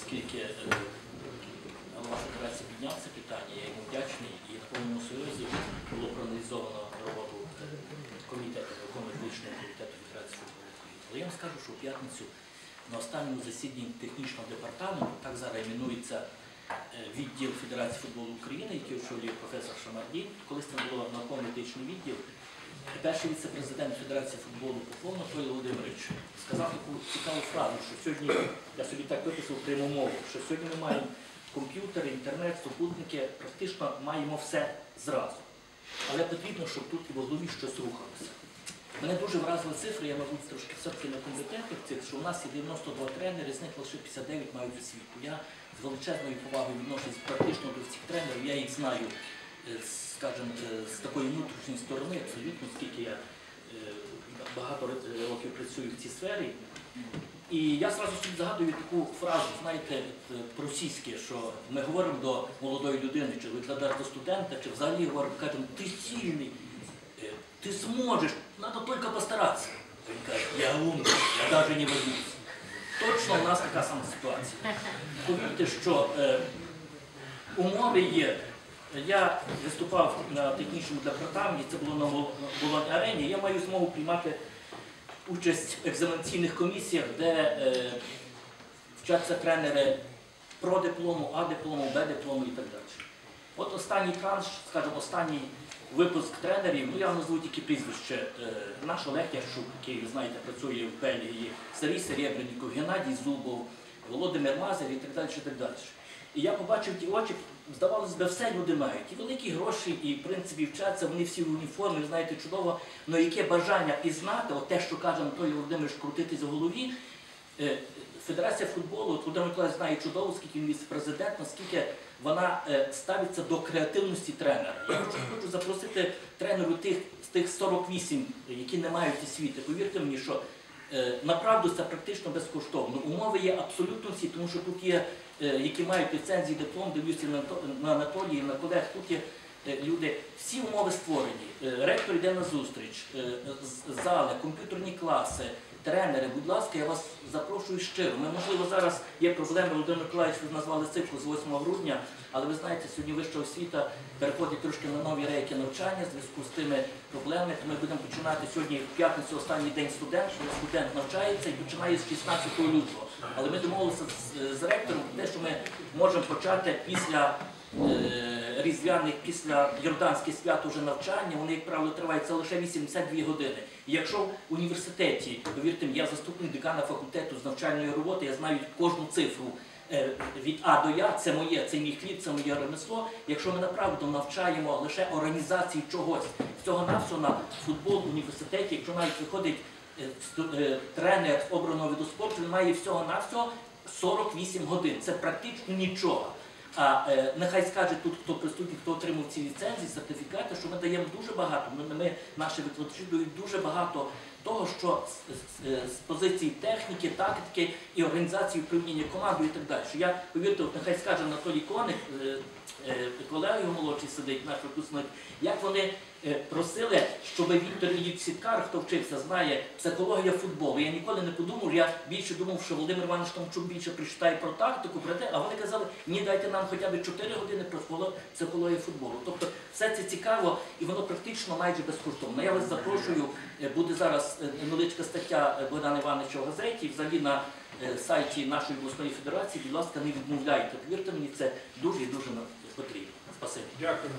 оскільки е, голова підняв це питання, я йому вдячний і на повному серйозі було проаналізовано роботу е, комітету, виконуючого медичного комітету Федерації футболу України. Але я вам скажу, що в п'ятницю на останньому засіданні технічного департаменту, так зараз іменується е, відділ Федерації футболу України, який очолює професор Шамардін, колись там було науково-медичний відділ. Перший віце-президент Федерації футболу Поклон Анатолій Володимирович сказав таку цікаву фразу, що сьогодні, я собі так виписав пряму мову, що сьогодні ми маємо комп'ютери, інтернет, супутники, практично маємо все зразу. Але потрібно, щоб тут і в голові щось рухалося. Мене дуже вразили цифри, я, мабуть, трошки все-таки некомпетентних цих, що у нас є 92 тренери, з них лише 59 мають освіту. Я з величезною повагою відношусь практично до всіх тренерів, я їх знаю, скажімо, е, з такої внутрішньої сторони, абсолютно, скільки я е, багато років працюю в цій сфері. І я зразу собі згадую таку фразу, знаєте, е, російське, що ми говоримо до молодої людини, чи викладач до студента, чи взагалі говоримо, кажемо, ти сильний, е, ти зможеш, треба тільки постаратися. Він каже, я умний, я навіть не вернусь. Точно у нас така сама ситуація. Повірте, що е, умови є. Я виступав на технічному департаменті, це було на Болонь арені. Я маю змогу приймати участь в екзаменаційних комісіях, де е, вчаться тренери про диплому, А диплому, Б диплому і так далі. От останній транш, скажімо, останній випуск тренерів, ну я назву тільки прізвище, е, наш Олег Ящук, який, ви знаєте, працює в Бельгії, Сергій Серебренніков, Геннадій Зубов, Володимир Лазар і так далі. І так далі. І я побачив ті очі, здавалося б, все люди мають. І великі гроші, і в принципі вчаться, вони всі в уніформі, знаєте, чудово. Але яке бажання пізнати, от те, що каже Анатолій Володимирович, крутитись в голові. Е, Федерація футболу, от Володимир Миколаївич знає чудово, скільки він віце-президент, наскільки вона е, ставиться до креативності тренера. Я хочу, хочу запросити тренеру тих, з тих 48, які не мають освіти. Повірте мені, що направду це практично безкоштовно. Умови є абсолютно всі, тому що тут є, е, які мають ліцензії, диплом, дивлюся на, Анатолії, на колег, тут є е, люди. Всі умови створені. Е, Ректор йде на зустріч, е, зали, комп'ютерні класи, тренери. Будь ласка, я вас запрошую щиро. Ми, можливо, зараз є проблеми. Володимир Миколаївич, ви назвали цифру з 8 грудня, але ви знаєте, сьогодні вища освіта переходить трошки на нові рейки навчання в зв'язку з тими проблемами. Ми будемо починати сьогодні в п'ятницю останній день студент, коли студент навчається і починає з 16 лютого. Але ми домовилися з ректором те, що ми можемо почати після. Е, Різдвяних після Йорданських свят уже навчання, вони, як правило, тривають це лише 82 години. І якщо в університеті, повірте я заступник декана факультету з навчальної роботи, я знаю кожну цифру е, від А до Я, це моє, це мій хліб, це моє ремесло. Якщо ми направду навчаємо лише організації чогось, всього навсього на футбол в університеті, якщо навіть виходить е, тренер з обраного виду спорту, він має всього навсього 48 годин. Це практично нічого. А е, нехай скаже тут, хто присутній, хто отримав ці ліцензії, сертифікати, що ми даємо дуже багато. Ми, ми наші викладачі дають дуже багато того, що з, е, позиції техніки, тактики і організації управління командою і так далі. Що я повірте, нехай скаже Анатолій Коник, е, е, колега його молодший сидить, наш випускник, як вони е, просили, щоб Віктор Ілліч Сіткар, хто вчився, знає психологія футболу. Я ніколи не подумав, я більше думав, що Володимир Іванович Томчук більше прочитає про тактику, про те, а вони казали, ні, дайте нам хоча б 4 години про психологію футболу. Тобто все це цікаво і воно практично майже безкоштовно. Я вас запрошую, е, буде зараз е, невеличка стаття е, Богдана Івановича в газеті, взагалі на е, сайті нашої обласної федерації, будь ласка, не відмовляйте. Повірте мені, це дуже і дуже потрібно. Спасибі. Дякую.